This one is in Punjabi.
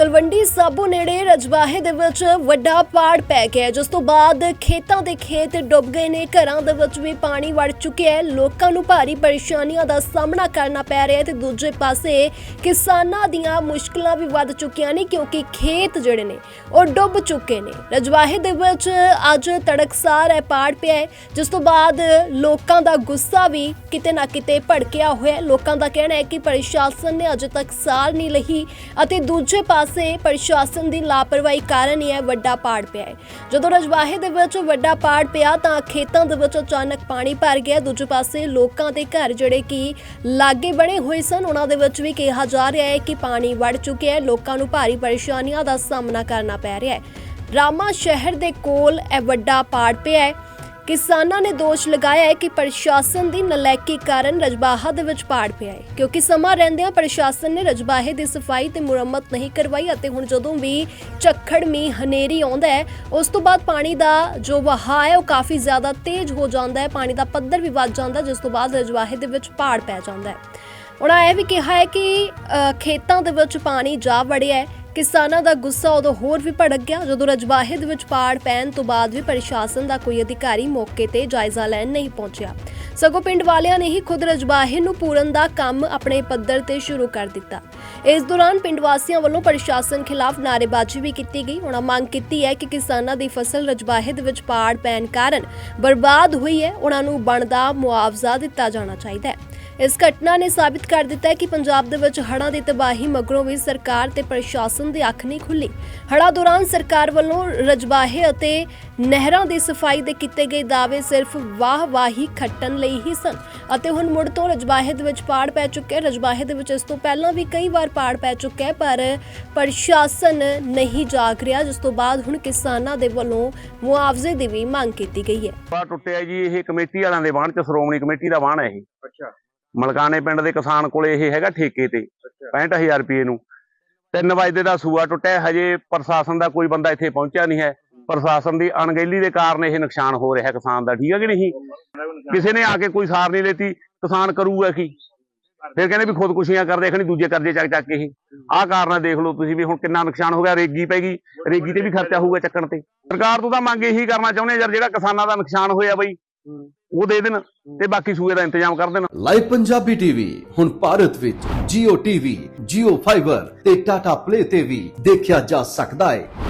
ਤਲਵੰਡੀ ਸਾਬੋ ਨੇੜੇ ਰਜਵਾਹੇ ਦੇ ਵਿੱਚ ਵੱਡਾ ਪਾੜ ਪੈ ਗਿਆ ਜਿਸ ਤੋਂ ਬਾਅਦ ਖੇਤਾਂ ਦੇ ਖੇਤ ਡੁੱਬ ਗਏ ਨੇ। ਘਰਾਂ ਦੇ ਵਿੱਚ ਵੀ ਪਾਣੀ ਵੜ ਚੁੱਕਿਆ ਹੈ। ਲੋਕਾਂ ਨੂੰ ਭਾਰੀ ਪਰੇਸ਼ਾਨੀਆਂ ਦਾ ਸਾਹਮਣਾ ਕਰਨਾ ਪੈ ਰਿਹਾ ਹੈ ਤੇ ਦੂਜੇ ਪਾਸੇ ਕਿਸਾਨਾਂ ਦੀਆਂ ਮੁਸ਼ਕਲਾਂ ਵੀ ਵੱਧ ਚੁੱਕੀਆਂ ਨੇ, ਕਿਉਂਕਿ ਖੇਤ ਜਿਹੜੇ ਨੇ, ਉਹ ਡੁੱਬ ਚੁੱਕੇ ਨੇ। ਰਜਵਾਹੇ ਦੇ ਵਿੱਚ ਅੱਜ ਤੜਕਸਾਰ ਹੈ ਪਾੜ ਪਿਆ ਹੈ, ਜਿਸ ਤੋਂ ਬਾਅਦ ਲੋਕਾਂ ਦਾ ਗੁੱਸਾ ਵੀ ਕਿਤੇ ਨਾ ਕਿਤੇ ਭੜਕਿਆ ਹੋਇਆ ਹੈ। ਲੋਕਾਂ ਦਾ ਕਹਿਣਾ ਹੈ ਕਿ ਪ੍ਰਸ਼ਾਸਨ ਨੇ ਅਜੇ ਤੱਕ ਸਾਰ ਨਹੀਂ ਲਈ ਅਤੇ ਦੂਜੇ ਪਾਸੇ ਪ੍ਰਸ਼ਾਸਨ ਦੀ ਲਾਪਰਵਾਹੀ ਕਾਰਨ ਹੀ ਇਹ ਵੱਡਾ ਪਾੜ ਪਿਆ ਹੈ। ਜਦੋਂ ਰਜਵਾਹੇ ਦੇ ਵਿੱਚ ਵੱਡਾ ਪਾੜ ਪਿਆ ਤਾਂ ਖੇਤਾਂ ਦੇ ਵਿੱਚ ਅਚਾਨਕ ਪਾਣੀ ਭਰ ਗਿਆ। ਦੂਜੇ ਪਾਸੇ ਲੋਕਾਂ ਦੇ ਘਰ ਜਿਹੜੇ ਕਿ ਲਾਗੇ ਬਣੇ ਹੋਏ ਸਨ, ਉਹਨਾਂ ਦੇ ਵਿੱਚ ਵੀ ਕਿਹਾ ਜਾ ਰਿਹਾ ਹੈ ਕਿ ਪਾਣੀ ਵੜ ਚੁੱਕਿਆ ਹੈ। ਲੋਕਾਂ ਨੂੰ ਭਾਰੀ ਪਰੇਸ਼ਾਨੀਆਂ ਦਾ ਸਾਹਮਣਾ ਕਰਨਾ ਪੈ ਰਿਹਾ ਹੈ। ਰਾਮਾ ਸ਼ਹਿਰ ਦੇ ਕੋਲ ਇਹ ਵੱਡਾ ਪਾੜ ਪਿਆ ਹੈ। ਕਿਸਾਨਾਂ ਨੇ ਦੋਸ਼ ਲਗਾਇਆ ਹੈ ਕਿ ਪ੍ਰਸ਼ਾਸਨ ਦੀ ਨਲਾਇਕੀ ਕਾਰਨ ਰਜਬਾਹਾ ਦੇ ਵਿੱਚ ਪਾੜ ਪਿਆ ਹੈ, ਕਿਉਂਕਿ ਸਮਾਂ ਰਹਿੰਦਿਆਂ ਪ੍ਰਸ਼ਾਸਨ ਨੇ ਰਜਬਾਹੇ ਦੀ ਸਫ਼ਾਈ ਤੇ ਮੁਰੰਮਤ ਨਹੀਂ ਕਰਵਾਈ ਅਤੇ ਹੁਣ ਜਦੋਂ ਵੀ ਝੱਖੜ, ਮੀਂਹ, ਹਨੇਰੀ ਆਉਂਦਾ ਹੈ, ਉਸ ਤੋਂ ਬਾਅਦ ਪਾਣੀ ਦਾ ਜੋ ਵਹਾਅ ਹੈ ਉਹ ਕਾਫੀ ਜ਼ਿਆਦਾ ਤੇਜ਼ ਹੋ ਜਾਂਦਾ ਹੈ, ਪਾਣੀ ਦਾ ਪੱਧਰ ਵੀ ਵੱਧ ਜਾਂਦਾ ਜਿਸ ਤੋਂ ਬਾਅਦ ਰਜਬਾਹੇ ਦੇ ਵਿੱਚ ਪਾੜ ਪੈ ਜਾਂਦਾ ਹੈ। ਉਹਨਾਂ ਇਹ ਵੀ ਕਿਹਾ ਹੈ ਕਿ ਖੇਤਾਂ ਦੇ ਵਿੱਚ ਪਾਣੀ ਜਾ ਵੜਿਆ ਹੈ ਕਿਸਾਨਾਂ ਦਾ ਗੁੱਸਾ ਉਦੋਂ ਹੋਰ ਵੀ ਭੜਕ ਗਿਆ ਜਦੋਂ ਰਜਵਾਹੇ ਵਿੱਚ ਪਾੜ ਪੈਣ ਤੋਂ ਬਾਅਦ ਵੀ ਪ੍ਰਸ਼ਾਸਨ ਦਾ ਕੋਈ ਅਧਿਕਾਰੀ ਮੌਕੇ ਤੇ ਜਾਇਜ਼ਾ ਲੈਣ ਨਹੀਂ ਪਹੁੰਚਿਆ। ਸਗੋਂ ਪਿੰਡ ਵਾਲਿਆਂ ਨੇ ਹੀ ਖੁਦ ਰਜਵਾਹੇ ਨੂੰ ਪੂਰਨ ਦਾ ਕੰਮ ਆਪਣੇ ਪੱਧਰ ਤੇ ਸ਼ੁਰੂ ਕਰ ਦਿੱਤਾ। ਇਸ ਦੌਰਾਨ ਪਿੰਡ ਵਾਸੀਆਂ ਵੱਲੋਂ ਪ੍ਰਸ਼ਾਸਨ ਖਿਲਾਫ ਨਾਅਰੇਬਾਜ਼ੀ ਵੀ ਕੀਤੀ ਗਈ। ਉਹਨਾਂ ਮੰਗ ਕੀਤੀ ਹੈ ਕਿ ਕਿਸਾਨਾਂ ਦੀ ਫਸਲ ਰਜਵਾਹੇ ਦੇ ਵਿੱਚ ਪਾੜ ਪੈਣ ਕਾਰਨ ਬਰਬਾਦ ਹੋਈ ਹੈ। ਉਹਨਾਂ ਨੂੰ ਬਣਦਾ ਮੁਆਵਜ਼ਾ ਦਿੱਤਾ ਜਾਣਾ ਚਾਹੀਦਾ ਹੈ। ਇਸ ਘਟਨਾ ਨੇ ਸਾਬਿਤ ਕਰ ਦਿੱਤਾ ਹੈ ਕਿ ਪੰਜਾਬ ਦੇ ਵਿੱਚ ਹੜ੍ਹਾਂ ਦੀ ਤਬਾਹੀ ਮਗਰੋਂ ਵੀ ਸਰਕਾਰ ਤੇ ਪ੍ਰਸ਼ਾਸਨ ਦੀ ਅੱਖ ਨਹੀਂ ਖੁੱਲੀ। ਹੜ੍ਹਾਂ ਦੌਰਾਨ ਸਰਕਾਰ ਵੱਲੋਂ ਰਜਬਾਹੇ ਅਤੇ ਨਹਿਰਾਂ ਦੀ ਸਫ਼ਾਈ ਦੇ ਕੀਤੇ ਗਏ ਦਾਅਵੇ ਸਿਰਫ ਵਾਹ-ਵਾਹੀ ਖੱਟਣ ਲਈ ਹੀ ਸਨ। ਅਤੇ ਹੁਣ ਮੁੜ ਤੋਂ ਰਜਬਾਹੇ ਦੇ ਵਿੱਚ ਪਾੜ ਪੈ ਚੁੱਕਿਆ ਹੈ। ਰਜਬਾਹੇ ਦੇ ਵਿੱਚ ਇਸ ਤੋਂ ਪਹਿਲਾਂ ਵੀ ਕਈ ਵਾਰ ਪਾੜ ਪੈ ਚੁੱਕਿਆ ਹੈ ਪਰ ਪ੍ਰਸ਼ਾਸਨ ਨਹੀਂ ਜਾਗ ਰਿਹਾ। ਜਿਸ ਤੋਂ ਬਾਅਦ ਹੁਣ ਕਿਸਾਨਾਂ ਦੇ ਵੱਲੋਂ ਮੁਆਵਜ਼ੇ ਦੀ ਵੀ ਮੰਗ ਕੀਤੀ ਗਈ ਹੈ। ਬਾ ਟੁੱਟਿਆ ਜੀ ਇਹ ਕਮੇਟੀ ਵਾਲਿਆਂ ਦੇ ਵਾਹਣ ਚ ਸ਼੍ਰੋਮਣੀ ਕਮੇਟੀ ਦਾ ਵਾਹਣ ਹੈ ਇਹ। ਅੱਛਾ। ਮਲਕਾਨੇ ਪਿੰਡ ਦੇ ਕਿਸਾਨ ਕੋਲੇ ਇਹ ਹੈਗਾ ਠੇਕੇ ਤੇ 65000 ਰੁਪਏ ਨੂੰ। 3 ਵਜੇ ਦਾ ਸੂਆ ਟੁੱਟਿਆ ਹਜੇ ਪ੍ਰਸ਼ਾਸਨ ਦਾ ਕੋਈ ਬੰਦਾ ਇੱਥੇ ਪਹੁੰਚਿਆ ਨਹੀਂ ਹੈ। ਪ੍ਰਸ਼ਾਸਨ ਦੀ ਅਣਗਹਿਲੀ ਦੇ ਕਾਰਨ ਇਹ ਨੁਕਸਾਨ ਹੋ ਰਿਹਾ ਕਿਸਾਨ ਦਾ ਠੀਕ ਹੈ ਕਿ ਨਹੀਂ? ਕਿਸੇ ਨੇ ਆ ਕੇ ਕੋਈ ਸਾਰ ਨਹੀਂ ਲੈਤੀ ਕਿਸਾਨ ਕਰੂਗਾ ਕੀ? ਫਿਰ ਕਹਿੰਦੇ ਵੀ ਖੁਦਕੁਸ਼ੀਆਂ ਕਰਦੇ ਖਣੀ ਦੂਜੇ ਕਰਜ਼ੇ ਚੱਕ ਚੱਕ ਕੇ ਆਹ ਕਾਰਨ ਦੇਖ ਲਓ ਤੁਸੀਂ ਵੀ ਹੁਣ ਕਿੰਨਾ ਨੁਕਸਾਨ ਹੋ ਗਿਆ ਰੇਗੀ ਪੈ ਗਈ ਰੇਗੀ ਤੇ ਵੀ ਖਰਚਾ ਹੋਊਗਾ ਚੱਕਣ ਤੇ। ਸਰਕਾਰ ਤੋਂ ਤਾਂ ਮੰਗ ਇਹੀ ਕਰਨਾ ਚਾਹੁੰਦੇ ਯਾਰ ਜਿਹੜਾ ਕਿਸਾਨਾਂ ਦਾ ਨੁਕਸਾਨ ਹੋਇਆ ਬਈ ਉਹ ਦੇ ਦੇਣ ਤੇ ਬਾਕੀ ਸੂਏ ਦਾ ਇੰਤਜ਼ਾਮ ਕਰ ਦੇਣ। ਲਾਈਵ ਪੰਜਾਬੀ ਟੀਵੀ ਹੁਣ ਭਾਰਤ ਵਿੱਚ Jio TV, Jio Fiber ਤੇ Tata Play ਤੇ ਵੀ ਦੇਖਿਆ ਜਾ ਸਕਦਾ ਹੈ